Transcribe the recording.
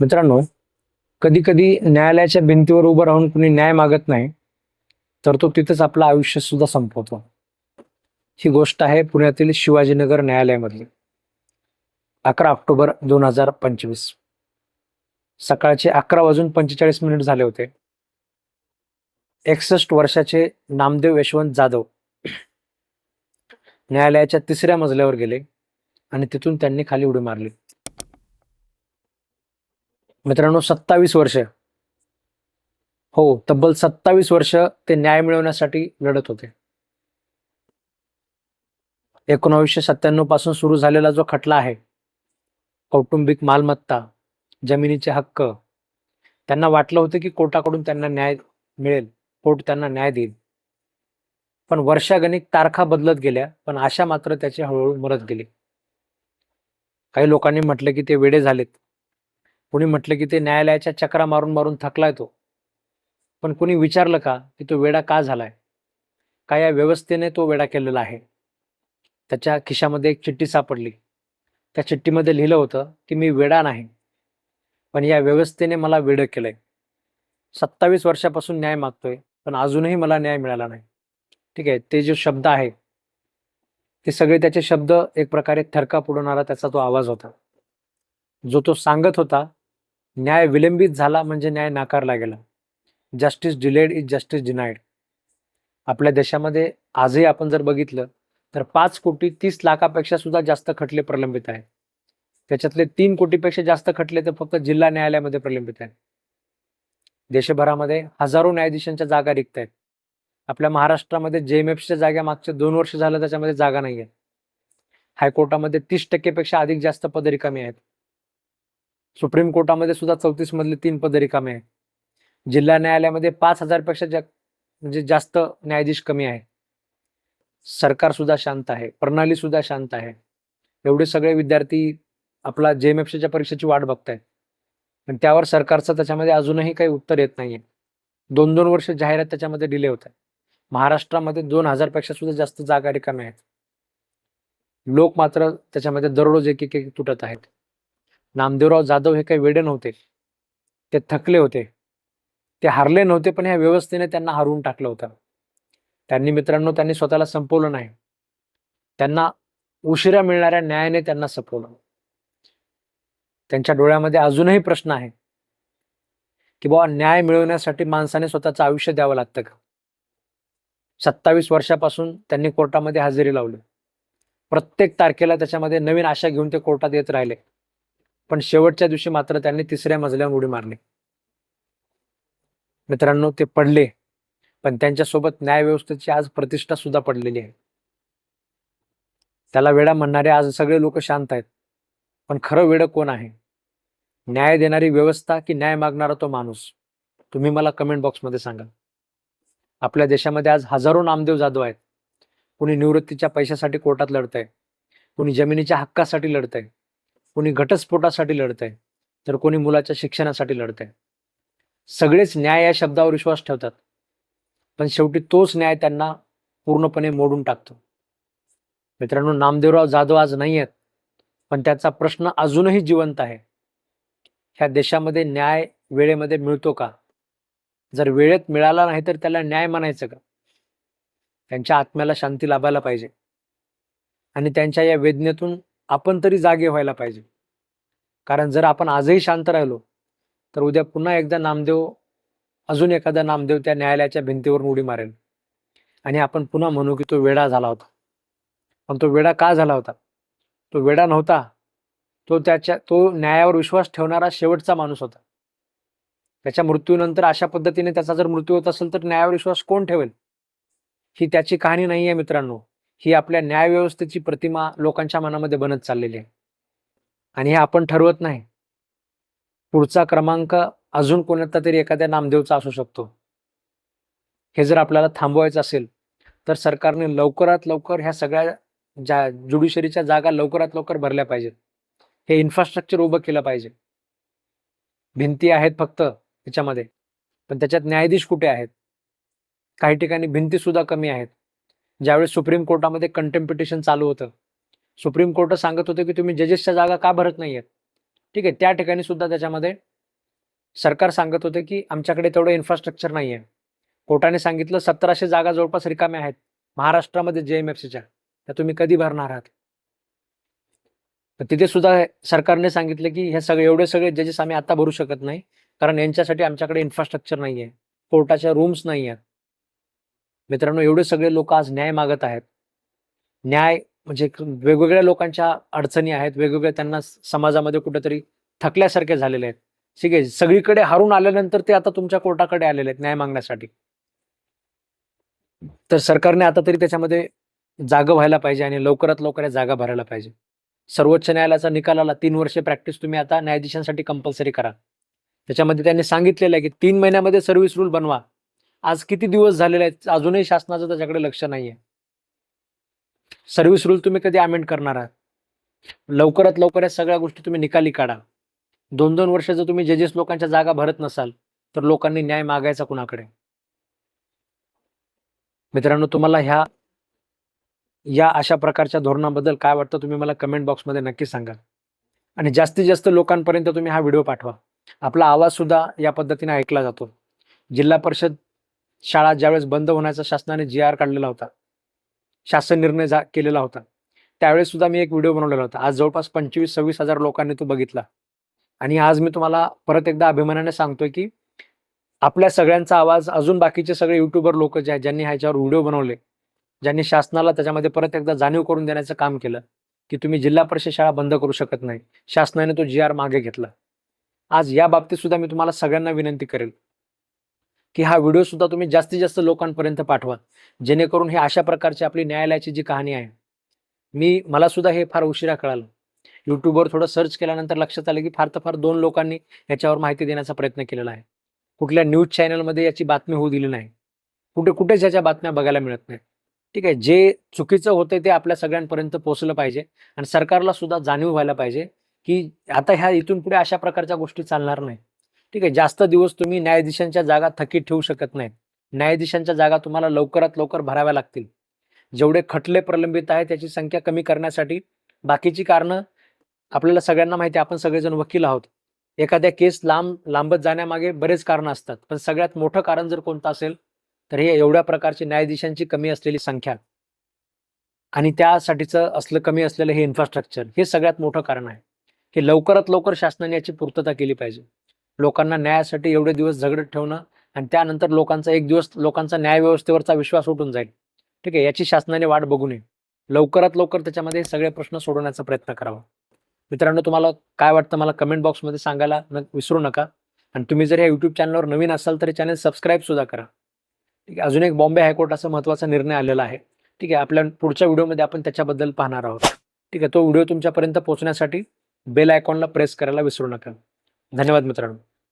मित्रांनो कधी कधी न्यायालयाच्या भिंतीवर उभं राहून कुणी न्याय मागत नाही तर तो तिथंच आपलं आयुष्य सुद्धा संपवतो. ही गोष्ट आहे पुण्यातील शिवाजीनगर न्यायालयामधली. अकरा ऑक्टोबर दोन हजार पंचवीस. सकाळचे अकरा वाजून पंचेचाळीस मिनिट झाले होते. एकसष्ट वर्षाचे नामदेव यशवंत जाधव न्यायालयाच्या तिसऱ्या मजल्यावर गेले आणि तिथून त्यांनी खाली उडी मारली. मित्रांनो सत्तावीस वर्ष. हो तब्बल सत्तावीस वर्ष ते न्याय मिळवण्यासाठी लढत होते. एकोणावीसशे सत्त्याण्णवपासून सुरू झालेला जो खटला आहे कौटुंबिक मालमत्ता जमिनीचे हक्क त्यांना वाटलं होतं की कोर्टाकडून त्यांना न्याय मिळेल कोर्ट त्यांना न्याय देईल. पण वर्षागणिक तारखा बदलत गेल्या पण आशा मात्र त्याची हळूहळू मरत गेली. काही लोकांनी म्हटलं की ते वेडे झालेत. कोणी म्हटलं की ते न्यायालयाच्या चक्रा मारून मारून थकलाय तो. पण कोणी विचारलं का की तो वेडा का झालाय? का या व्यवस्थेने तो वेडा केलेला आहे? त्याच्या खिशामध्ये एक चिठ्ठी सापडली. त्या चिठ्ठीमध्ये लिहिलं होतं की मी वेडा नाही पण या व्यवस्थेने मला वेडं केलंय. सत्तावीस वर्षापासून न्याय मागतोय पण अजूनही मला न्याय मिळाला नाही. ठीक आहे ते जे शब्द आहे ते सगळे त्याचे शब्द एक प्रकारे थरका पुडवणारा त्याचा तो आवाज होता. जो तो सांगत होता न्याय विलंबित झाला म्हणजे न्याय नाकारला गेला. Justice delayed is justice denied आपल्या देशामध्ये आजही आपण जर बघितलं तर पाच कोटी तीस लाखापेक्षा सुद्धा जास्त खटले प्रलंबित आहेत. त्याच्यातले तीन कोटीपेक्षा जास्त खटले तर फक्त जिल्हा न्यायालयामध्ये प्रलंबित आहेत. देशभरामध्ये हजारो न्यायाधीशांच्या जागा रिक्त आहेत. आपल्या महाराष्ट्रामध्ये जे एम एफच्या जागा मागच्या दोन वर्ष झालं त्याच्यामध्ये जागा नाही आहे हायकोर्टामध्ये तीस टक्केपेक्षा अधिक जास्त पद रिकामी आहेत. सुप्रीम कोर्टामध्ये सुद्धा चौतीस मधले तीन पद रिकामे आहे जिल्हा न्यायालयामध्ये पाच हजारपेक्षा जा म्हणजे जास्त न्यायाधीश कमी आहे. सरकार सुद्धा शांत आहे. प्रणाली सुद्धा शांत आहे. एवढे सगळे विद्यार्थी आपला जे एम जेएमएफच्या परीक्षेची वाट बघतायत. पण त्यावर सरकारचं त्याच्यामध्ये अजूनही काही उत्तर येत नाहीये. दोन दोन वर्ष जाहिरात त्याच्यामध्ये डिले होत आहे. महाराष्ट्रामध्ये दोन हजारपेक्षा सुद्धा जास्त जागा रिकाम्या आहेत. लोक मात्र त्याच्यामध्ये दररोज एक एक तुटत आहेत. नामदेवराव जाधव हे काही वेडे नव्हते. ते थकले होते. ते हारले नव्हते पण ह्या व्यवस्थेने त्यांना हरवून टाकलं होतं. त्यांनी मित्रांनो त्यांनी स्वतःला संपवलं नाही. त्यांना उशिरा मिळणाऱ्या न्यायाने त्यांना संपवलं. त्यांच्या डोळ्यामध्ये अजूनही प्रश्न आहे की बाबा न्याय मिळवण्यासाठी माणसाने स्वतःचं आयुष्य द्यावं लागतं का? सत्तावीस वर्षापासून त्यांनी कोर्टामध्ये हजेरी लावली. प्रत्येक तारखेला त्याच्यामध्ये नवीन आशा घेऊन ते कोर्टात येत राहिले. पण शेवटच्या दिवशी मात्र त्यांनी तिसऱ्या मजल्यावर उडी मारली. मित्रांनो ते पडले पण त्यांच्यासोबत न्यायव्यवस्थेची आज प्रतिष्ठा सुद्धा पडलेली आहे. त्याला वेडा म्हणणारे आज सगळे लोक शांत आहेत पण खरं वेड कोण आहे? न्याय देणारी व्यवस्था की न्याय मागणारा तो माणूस? तुम्ही मला कमेंट बॉक्समध्ये सांगा. आपल्या देशामध्ये आज हजारो नामदेव जाधव आहेत. कुणी निवृत्तीच्या पैशासाठी कोर्टात लढत आहे कुणी जमिनीच्या हक्कासाठी लढत आहे कोणी घटस्फोटासाठी लढत आहे तर कोणी मुलाच्या शिक्षणासाठी लढत आहे सगळेच न्याय या शब्दावर विश्वास ठेवतात. पण शेवटी तोच न्याय त्यांना पूर्णपणे मोडून टाकतो. मित्रांनो नामदेवराव जाधव आज नाही आहेत पण त्याचा प्रश्न अजूनही जिवंत आहे. ह्या देशामध्ये न्याय वेळेमध्ये मिळतो का? जर वेळेत मिळाला नाही तर त्याला न्याय म्हणायचं का? त्यांच्या आत्म्याला शांती लाभायला पाहिजे. आणि त्यांच्या या वेदनेतून आपण तरी जागे व्हायला पाहिजे. कारण जर आपण आजही शांत राहिलो तर उद्या पुन्हा एकदा नामदेव अजून एखादा नामदेव त्या न्यायालयाच्या भिंतीवर उडी मारेल. आणि आपण पुन्हा म्हणू की तो वेडा झाला होता. पण तो वेडा का झाला होता? तो वेडा नव्हता. तो त्याच्या तो न्यायावर विश्वास ठेवणारा शेवटचा माणूस होता. त्याच्या मृत्यूनंतर अशा पद्धतीने त्याचा जर मृत्यू होत असेल तर न्यायावर विश्वास कोण ठेवेल? ही त्याची कहाणी नाही आहे मित्रांनो. ही आपल्या न्यायव्यवस्थेची प्रतिमा लोकांच्या मनामध्ये बनत चाललेली आहे. आणि हे आपण ठरवत नाही. पुढचा क्रमांक अजून कोणता तरी एखाद्या नामदेवचा असू शकतो. हे जर आपल्याला थांबवायचं असेल तर सरकारने लवकरात लवकर ह्या सगळ्या ज्या ज्युडिशरीच्या जागा लवकरात लवकर भरल्या पाहिजेत. हे इन्फ्रास्ट्रक्चर उभं केलं पाहिजे. भिंती आहेत फक्त त्याच्यामध्ये पण त्याच्यात न्यायाधीश कुठे आहेत? काही ठिकाणी भिंती सुद्धा कमी आहेत. ज्यावेळेस सुप्रीम कोर्टामध्ये कंटेम्पिटेशन चालू होतं सुप्रीम कोर्ट सांगत होतं की तुम्ही जजेसच्या जागा का भरत नाहीयेत? ठीक आहे त्या ठिकाणी सुद्धा त्याच्यामध्ये सरकार सांगत होते की आमच्याकडे तेवढं इन्फ्रास्ट्रक्चर नाही आहे कोर्टाने सांगितलं सतराशे जागा जवळपास रिकाम्या आहेत महाराष्ट्रामध्ये जे एम एफ सीच्या त्या तुम्ही कधी भरणार आहात? तर तिथे सुद्धा सरकारने सांगितलं की हे सगळे एवढे सगळे जजेस आम्ही आता भरू शकत नाही कारण यांच्यासाठी आमच्याकडे इन्फ्रास्ट्रक्चर नाही आहे कोर्टाच्या रूम्स नाही आहेत मित्रांनो एवढे सगळे लोक आज न्याय मागत आहेत. न्याय म्हणजे वेगवेगळ्या लोकांच्या अडचणी आहेत वेगवेगळ्या त्यांना समाजामध्ये कुठेतरी थकल्यासारखे झालेले आहेत. ठीक आहे सगळीकडे हारून आल्यानंतर ते आता तुमच्या कोर्टाकडे आलेले आहेत न्याय मागण्यासाठी. तर सरकारने आता तरी त्याच्यामध्ये जागा व्हायला पाहिजे आणि लवकरात लवकर जागा भरायला पाहिजे. सर्वोच्च न्यायालयाचा निकाल आला तीन वर्षे प्रॅक्टिस तुम्ही आता न्यायाधीशांसाठी कंपल्सरी करा. त्याच्यामध्ये त्यांनी सांगितलेलं आहे की तीन महिन्यामध्ये सर्व्हिस रूल बनवा. आज किती दिवस झालेले आहेत? अजूनही शासनाचं त्याच्याकडे लक्ष नाहीये. सर्व्हिस रूल तुम्ही कधी अमेंड करणार आहात? लवकरात लवकर या सगळ्या गोष्टी तुम्ही निकाली काढा. दोन दोन वर्ष जर तुम्ही जजेस लोकांच्या जागा भरत नसाल तर लोकांनी न्याय मागायचा कुणाकडे? मित्रांनो तुम्हाला ह्या या अशा प्रकारच्या धोरणाबद्दल काय वाटतं तुम्ही मला कमेंट बॉक्समध्ये नक्की सांगा. आणि जास्तीत जास्त लोकांपर्यंत तुम्ही हा व्हिडिओ पाठवा. आपला आवाज सुद्धा या पद्धतीने ऐकला जातो. जिल्हा परिषद शाळा ज्यावेळेस बंद होण्याचा शासनाने जी आर काढलेला होता शासन निर्णय जा केलेला होता त्यावेळेस सुद्धा मी एक व्हिडिओ बनवलेला होता. आज जवळपास पंचवीस सव्वीस हजार लोकांनी तो बघितला. आणि आज मी तुम्हाला परत एकदा अभिमानाने सांगतोय की आपल्या सगळ्यांचा आवाज अजून बाकीचे सगळे युट्यूबर लोक जे आहेत ज्यांनी ह्याच्यावर व्हिडिओ बनवले ज्यांनी शासनाला त्याच्यामध्ये परत एकदा जाणीव करून देण्याचं काम केलं की तुम्ही जिल्हा परिषद शाळा बंद करू शकत नाही. शासनाने तो जी आर मागे घेतला. आज या बाबतीत सुद्धा मी तुम्हाला सगळ्यांना विनंती करेल की हा व्हिडिओ सुद्धा तुम्ही जास्तीत जास्त लोकांपर्यंत पाठवा. जेणेकरून हे अशा प्रकारची आपली न्यायालयाची जी कहाणी आहे मी मला सुद्धा हे फार उशिरा कळालं. यूट्यूबवर थोडं सर्च केल्यानंतर लक्षात आलं की फार तर फार दोन लोकांनी याच्यावर माहिती देण्याचा प्रयत्न केलेला आहे. कुठल्या न्यूज चॅनलमध्ये याची बातमी होऊ दिली नाही. कुठे कुठेच याच्या बातम्या बघायला मिळत नाही ठीक आहे जे चुकीचं होतं ते आपल्या सगळ्यांपर्यंत पोहोचलं पाहिजे आणि सरकारला सुद्धा जाणीव व्हायला पाहिजे की आता ह्या इथून पुढे अशा प्रकारच्या गोष्टी चालणार नाही ठीक आहे जास्त दिवस तुम्ही न्यायाधीशांच्या जागा थकीत ठेवू शकत नाही न्यायाधीशांच्या जागा तुम्हाला लवकरात लवकर भराव्या लागतील. जेवढे खटले प्रलंबित आहेत त्याची संख्या कमी करण्यासाठी बाकीची कारणं आपल्याला सगळ्यांना माहिती आपण सगळेजण वकील आहोत. एखाद्या केस लांब लांबत जाण्यामागे बरेच कारणं असतात. पण सगळ्यात मोठं कारण जर कोणतं असेल तर हे एवढ्या प्रकारची न्यायाधीशांची कमी असलेली संख्या. आणि त्यासाठीचं असलं कमी असलेलं हे इन्फ्रास्ट्रक्चर हे सगळ्यात मोठं कारण आहे. हे लवकरात लवकर शासनाने याची पूर्तता केली पाहिजे. लोकांना न्यायासाठी एवढे दिवस झगडत ठेवणं आणि त्यानंतर लोकांचा एक दिवस लोकांचा न्यायव्यवस्थेवरचा विश्वास उठून जाईल. ठीक आहे याची शासनाने वाट बघू नये. लवकरात लवकर त्याच्यामध्ये सगळे प्रश्न सोडवण्याचा प्रयत्न करावा. मित्रांनो तुम्हाला काय वाटतं मला कमेंट बॉक्समध्ये सांगायला न विसरू नका. आणि तुम्ही जर या यूट्यूब चॅनलवर नवीन असाल तरी चॅनल सबस्क्राईब सुद्धा करा. ठीक आहे अजून एक बॉम्बे हायकोर्टाचा महत्त्वाचा निर्णय आलेला आहे. ठीक आहे आपल्या पुढच्या व्हिडिओमध्ये आपण त्याच्याबद्दल पाहणार आहोत. ठीक आहे तो व्हिडिओ तुमच्यापर्यंत पोहोचण्यासाठी बेल आयकॉनला प्रेस करायला विसरू नका. धन्यवाद मित्रांनो.